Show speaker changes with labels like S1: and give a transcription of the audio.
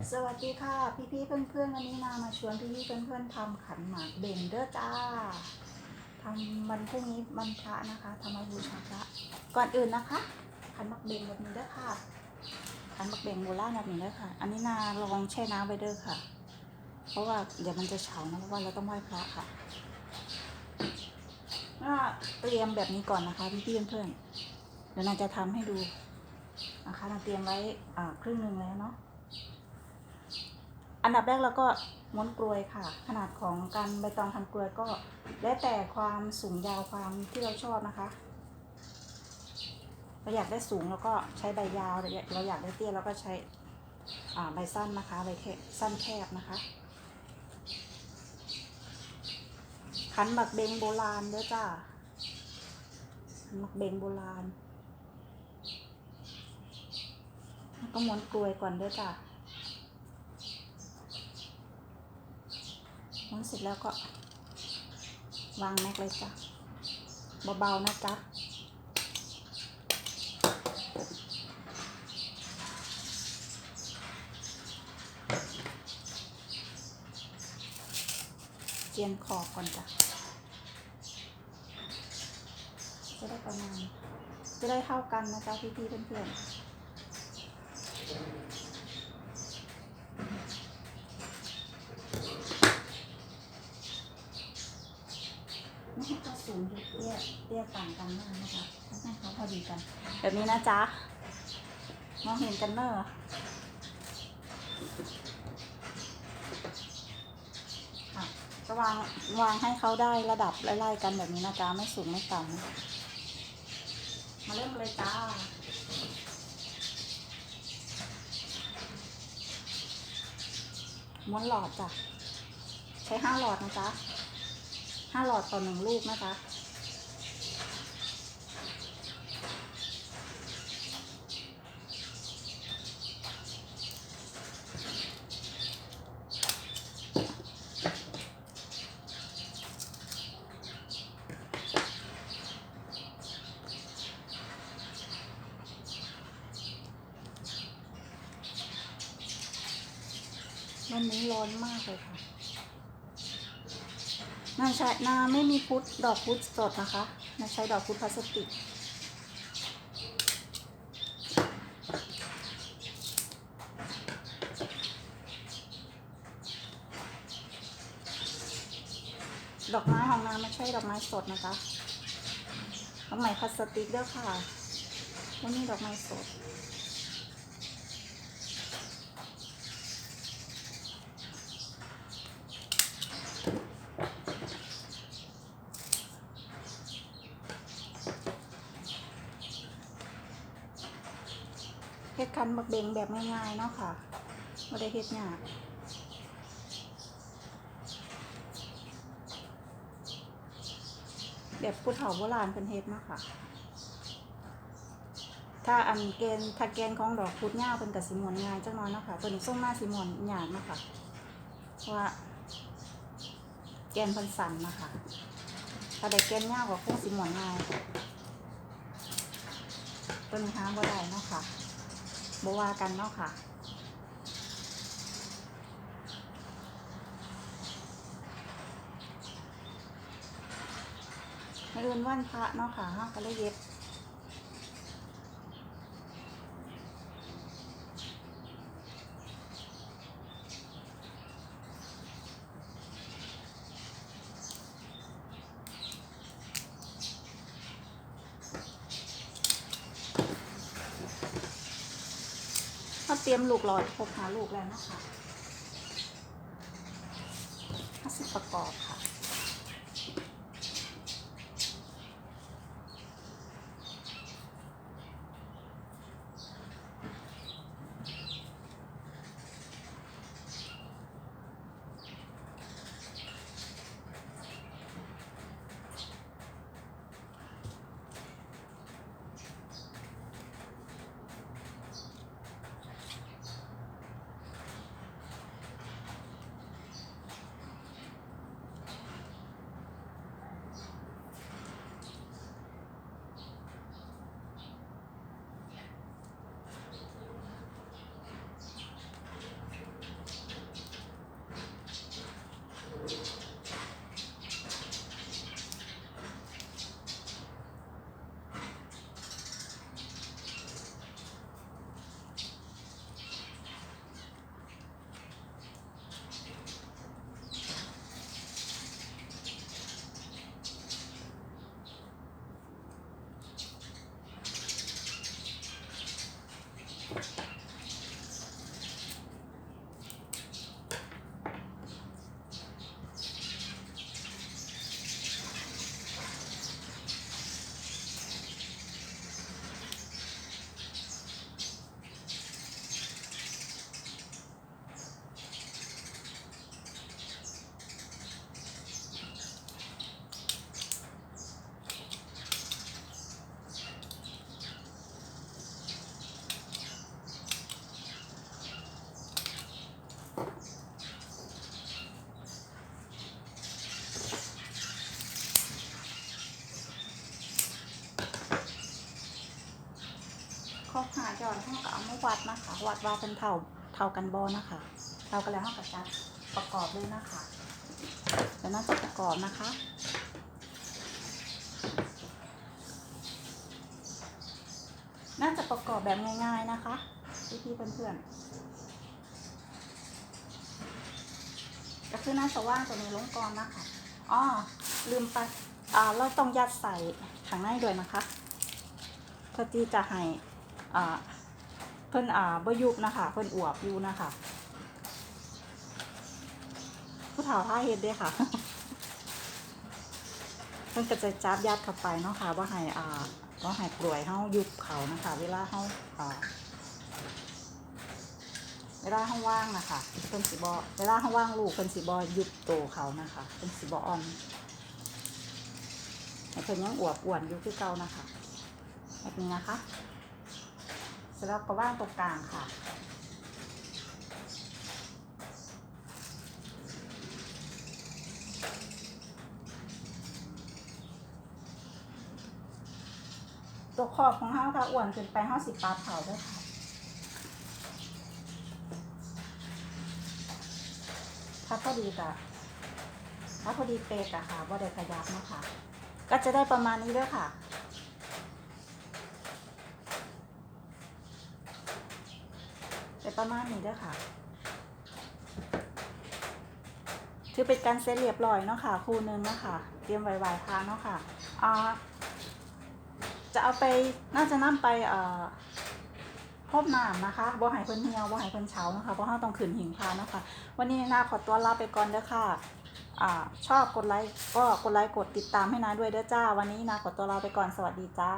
S1: สวัสดีค่ะ พี่ๆเพื่อนๆวันนี้นามาชวนพี่ๆเพื่อนๆทำขันหมากเบ่งเด้อจ้าทำวันพรุ่งนี้วันพระนะคะทำมาบูชาพระก่อนอื่นนะคะ ขันหมากเบ่งแบบนี้เด้อค่ะขันหมากเบ่งโบราณแบบนี้เด้อค่ะ อันนี้นาลองแช่น้ำไว้เด้อค่ะ เพราะว่าเดี๋ยวมันจะเฉานะเพราะว่าเราต้องไหว้พระค่ะเตรียมแบบนี้ก่อนนะคะพี่ๆเพื่อนๆเดี๋ยวนาจะทำให้ดูนะคะนาเตรียมไว้อ่าครึ่งหนึ่งแล้วเนาะ อันดับแรกเราก็ม้วนกลวยค่ะ ขนาดของการใบตองทำกลวยก็ แล้วแต่ความสูงยาวความที่เราชอบนะคะเราอยากได้สูงเราก็ใช้ใบยาวเราอยากได้เตี้ยเราก็ใช้ใบสั้นนะคะใบแคบสั้นแคบนะคะขันหมักเบงโบราณด้อจ้าขันหมักเบงโบราณแล้วก็ม้วนกลวยก่อนด้อจ้า นั้นเสร็จแล้วก็ วางแม็กเลยจ้ะเบาๆนะจ๊ะเจียนขอบก่อนจ้ะจะได้ประมาณจะได้เท่ากันนะจ๊ะพี่ๆเพื่อนๆ ไม่ให้เขาสูงหรือ เตี้ยเตี้ยต่างกันมากนะคะให้เขาพอดีกัน แบบนี้นะจ๊ะมองเห็นกันเนอะค่ะก็วางวางให้เขาได้ระดับไล่ๆกันแบบนี้นะจ๊ะไม่สูงไม่ต่ำนะมาเริ่มกันเลยจ้าม้วนหลอดจ้ะ ใช้ห้าหลอดนะจ๊ะห้าหลอดต่อหนึ่งลูกนะคะ วันนี้ ร้อนมากเลยค่ะนาใช้นาไม่มีพุทธดอกพุทธสดนะคะนาใช้ดอกพุทธพลาสติก ดอกไม้ของนาไม่ใช่ดอกไม้สดนะคะดอกไม้พลาสติกเด้อค่ะวันนี้ดอกไม้สด คันบักเบงแบบง่ายๆเนาะค่ะไม่ได้เฮ็ดยากแบบผู้เฒ่าโบราณเป็นเฮ็ดเนาะค่ะ ถ้าอันเกณฑ์ถ้าเกณฑ์ของดอกพุดง่าเป็นกับสีมวนง่ายจังน้อยเนาะค่ะตัวนี้ส่งหน้าสีมวนหยาดเนาะค่ะเพราะว่าแกนพันสันนะคะ ถ้าได้แกนง่ากว่าคงสีมวนง่ายตัวนี้หาบ่ได้เนาะค่ะ บว่ากันเนาะค่ะให้อื่นวันพระเนาะค่ะห้าก็เลยเย็บ เตรียมลูกหลอดพบหาลูกแล้วนะคะห้าสิบประกอบค่ะ เห้องก็เอามาวัดนะคะ วัดว่าเป็นเท่าเท่ากันบอนะคะเท่ากันแล้วห้องก็จะประกอบเลยนะคะเดี๋ยวน่าจะประกอบนะคะน่าจะประกอบแบบง่ายๆนะคะพี่ๆเพื่อนๆก็คือน้าสว่างตัวนี้ลงก่อนะคะอ๋อลืมไปอ่าเราต้องยัดใส่ข้างในด้วยนะคะเพื่อที่จะให้ อ่าเพิ่นอ่าบ่ยุบนะคะเพิ่นอวบอยู่นะคะผู้เฒ่าท่าเฮ็ดเด้ค่ะเพิ่นก็จะจับยัดเข้าไปเนาะค่ะว่าให้อ่าว่าให้กลวยเฮายุบเขานะคะ เวลาเฮาอ่าเวลาเฮาว่างนะคะเพิ่นสิบ่เวลาเฮาว่างลูกเพิ่นสิบ่ยุบโตเขานะคะเพิ่นสิบ่อ่อนเพิ่นยังอวบอ้วนอยู่คือเก่านะคะแบบนี้นะคะ เสร็จแล้วก็ว่างตรงกลางค่ะ ตัวขอบของเฮาถ้าอ้วนเกินไปเฮาสิปาเผาด้วยค่ะถ้าพอดีกะถ้าพอดีเป๊กอะค่ะว่าได้ขยับนะคะก็จะได้ประมาณนี้ด้วยค่ะ แต่ ประมาณนี้ด้วยค่ะ ถือเป็นการเซตเรียบร้อยเนาะค่ะคู่นึงเนาะค่ะเตรียมไว้ไหวพาเนาะค่ะอ่าจะเอาไปน่าจะนั่ไปเอ่อพบน้ำนะคะบ่ให้เพิ่นเหี่ยวบ่ให้เพิ่นเฉานะคะเพราะเราต้องขืนหิงพาเนาะค่ะวันนี้นาขอตัวลาไปก่อนเด้อค่ะอ่าชอบกดไลค์ก็กดไลค์กดติดตามให้นาด้วยเด้อจ้า วันนี้นาขอตัวลาไปก่อนสวัสดีจ้า